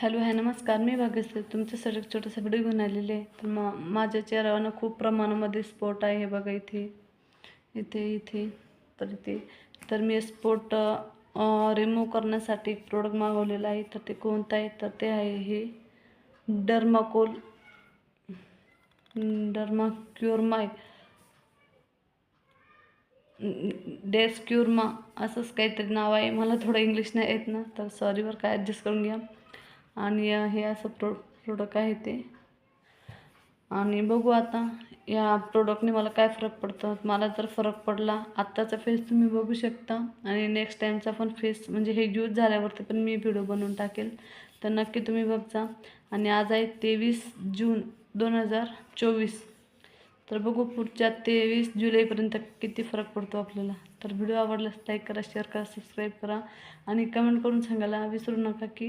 Hello hi नमस्कार. मी भाग्यश्री. तुमच्यासाठी एक छोटंसं व्हिडिओ घेऊन आलेले आहे. तर मा माझ्या चेहऱ्यावरनं खूप प्रमाणामध्ये स्पॉट आहे हे बघा इथे. इथे इथे तर इथे. तर मी स्पॉट रिमूव्ह करण्यासाठी एक प्रोडक्ट मागवलेलं आहे. तर ते कोणतं आहे? तर ते आहे हे डर्माकोल डर्माक्युरमाय डेस्क्युरमा असंच काहीतरी नाव आहे. मला थोडं इंग्लिश नाही येत ना. तर सॉरीवर काय ॲडजस्ट करून घ्या. आणि हे असं प्रो प्रोडक्ट आहे ते. आणि बघू आता या प्रोडक्टने मला काय फरक पडतं? मला जर फरक पडला आत्ताचा फेस तुम्ही बघू शकता. आणि नेक्स्ट टाईमचा पण फेस म्हणजे हे यूज झाल्यावरती पण मी व्हिडिओ बनवून टाकेल. तर नक्की तुम्ही बघजा. आणि आज आहे तेवीस जून दोन हजार चोवीस. तर बघू पुढच्या तेवीस जुलैपर्यंत किती फरक पडतो आपल्याला. तर व्हिडिओ आवडल्यास लाईक करा शेअर करा सबस्क्राईब करा. आणि कमेंट करून सांगायला विसरू नका की